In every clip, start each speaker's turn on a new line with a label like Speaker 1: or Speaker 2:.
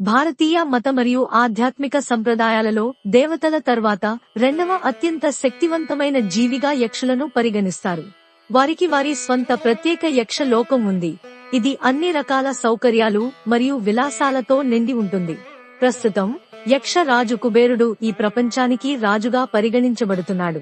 Speaker 1: భారతీయ మత మరియు ఆధ్యాత్మిక సంప్రదాయాలలో దేవతల తర్వాత రెండవ అత్యంత శక్తివంతమైన జీవిగా యక్షులను పరిగణిస్తారు. వారికి వారి స్వంత ప్రత్యేక యక్ష లోకం ఉంది. ఇది అన్ని రకాల సౌకర్యాలు మరియు విలాసాలతో నిండి ఉంటుంది. ప్రస్తుతం యక్ష రాజు కుబేరుడు ఈ ప్రపంచానికి రాజుగా పరిగణించబడుతున్నాడు.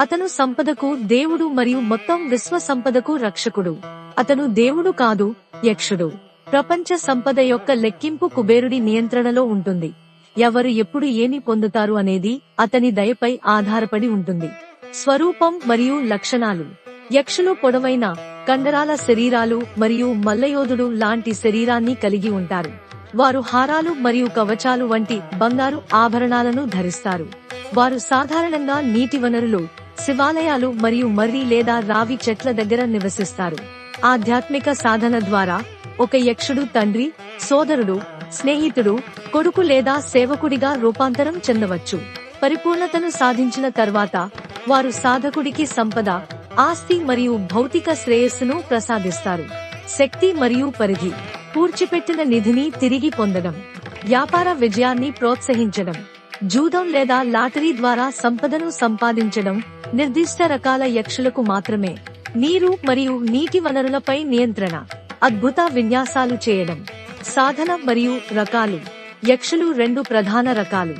Speaker 1: అతను సంపదకు దేవుడు మరియు మొత్తం విశ్వ సంపదకు రక్షకుడు. అతను దేవుడు కాదు యక్షుడు. ప్రపంచ సంపద యొక్క లెక్కింపు కుబేరుడి నియంత్రణలో ఉంటుంది. ఎవరు ఎప్పుడు ఏమి పొందుతారు అనేది అతని దయపై ఆధారపడి ఉంటుంది. స్వరూపం మరియు లక్షణాలు. యక్షులు పొడవైన కండరాల శరీరాలు మరియు మల్లయోధుడు లాంటి శరీరాన్ని కలిగి ఉంటారు. వారు హారాలు మరియు కవచాలు వంటి బంగారు ఆభరణాలను ధరిస్తారు. వారు సాధారణంగా నీటి వనరులు శివాలయాలు మరియు మర్రి లేదా రావి చెట్ల దగ్గర నివసిస్తారు. ఆధ్యాత్మిక సాధన ద్వారా ఒక యక్షుడు తండ్రి సోదరుడు స్నేహితుడు కొడుకు లేదా సేవకుడిగా రూపాంతరం చెందవచ్చు. పరిపూర్ణతను సాధించిన తర్వాత వారు సాధకుడికి సంపద ఆస్తి మరియు భౌతిక శ్రేయస్సును ప్రసాదిస్తారు. శక్తి మరియు పరిధి పూడ్చిపెట్టిన నిధిని తిరిగి పొందడం వ్యాపార విజయాన్ని ప్రోత్సహించడం జూదం లేదా లాటరీ ద్వారా సంపదను సంపాదించడం నిర్దిష్ట రకాల యక్షులకు మాత్రమే. నీరు మరియు నీటి వనరులపై నియంత్రణ. అద్భుత విన్యాసాలు చేయడం. సాధన మరియు రకాలు. యక్షులు రెండు ప్రధాన రకాలు.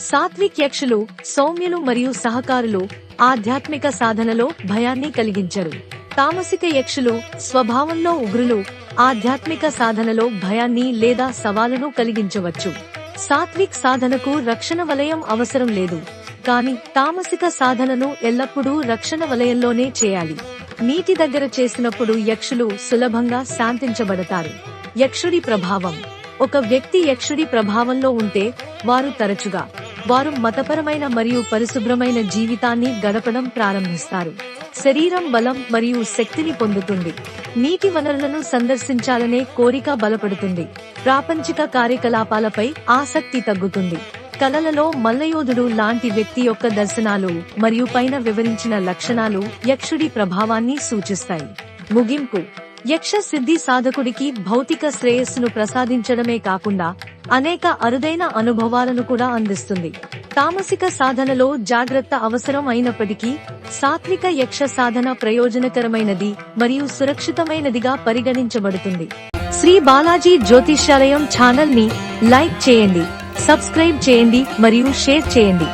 Speaker 1: సాత్విక్ యక్షులు సౌమ్యులు మరియు సహకారులు ఆధ్యాత్మిక సాధనలో భయాన్ని కలిగించరు. తామసిక యక్షులు స్వభావంలో ఉగ్రులు ఆధ్యాత్మిక సాధనలో భయాన్ని లేదా సవాలును కలిగించవచ్చు. సాత్విక్ సాధనకు రక్షణ వలయం అవసరం లేదు. కానీ తామసిక సాధనను ఎల్లప్పుడూ రక్షణ వలయంలోనే చేయాలి. నీటి దగ్గర చేసినప్పుడు యక్షులు సులభంగా శాంతించబడతారు. యక్షుడి ప్రభావం. ఒక వ్యక్తి యక్షుడి ప్రభావంలో ఉంటే వారు తరచుగా వారు మతపరమైన మరియు పరిశుభ్రమైన జీవితాన్ని గడపడం ప్రారంభిస్తారు. శరీరం బలం మరియు శక్తిని పొందుతుంది. నీటి వనరులను సందర్శించాలనే కోరిక బలపడుతుంది. ప్రాపంచిక కార్యకలాపాలపై ఆసక్తి తగ్గుతుంది. కలలలో మల్లయోధుడు లాంటి వ్యక్తి యొక్క దర్శనాలు మరియు పైన వివరించిన లక్షణాలు యక్షుడి ప్రభావాన్ని సూచిస్తాయి. ముగింపు. యక్ష సిద్ధి సాధకుడికి భౌతిక శ్రేయస్సును ప్రసాదించడమే కాకుండా అనేక అరుదైన అనుభవాలను కూడా అందిస్తుంది. తామసిక సాధనలో జాగ్రత్త అవసరం అయినప్పటికీ సాత్విక యక్ష సాధన ప్రయోజనకరమైనది మరియు సురక్షితమైనదిగా పరిగణించబడుతుంది. శ్రీ బాలాజీ జ్యోతిష్యాలయం ఛానల్ని లైక్ చేయండి. సబ్స్క్రైబ్ చేయండి మరియు షేర్ చేయండి.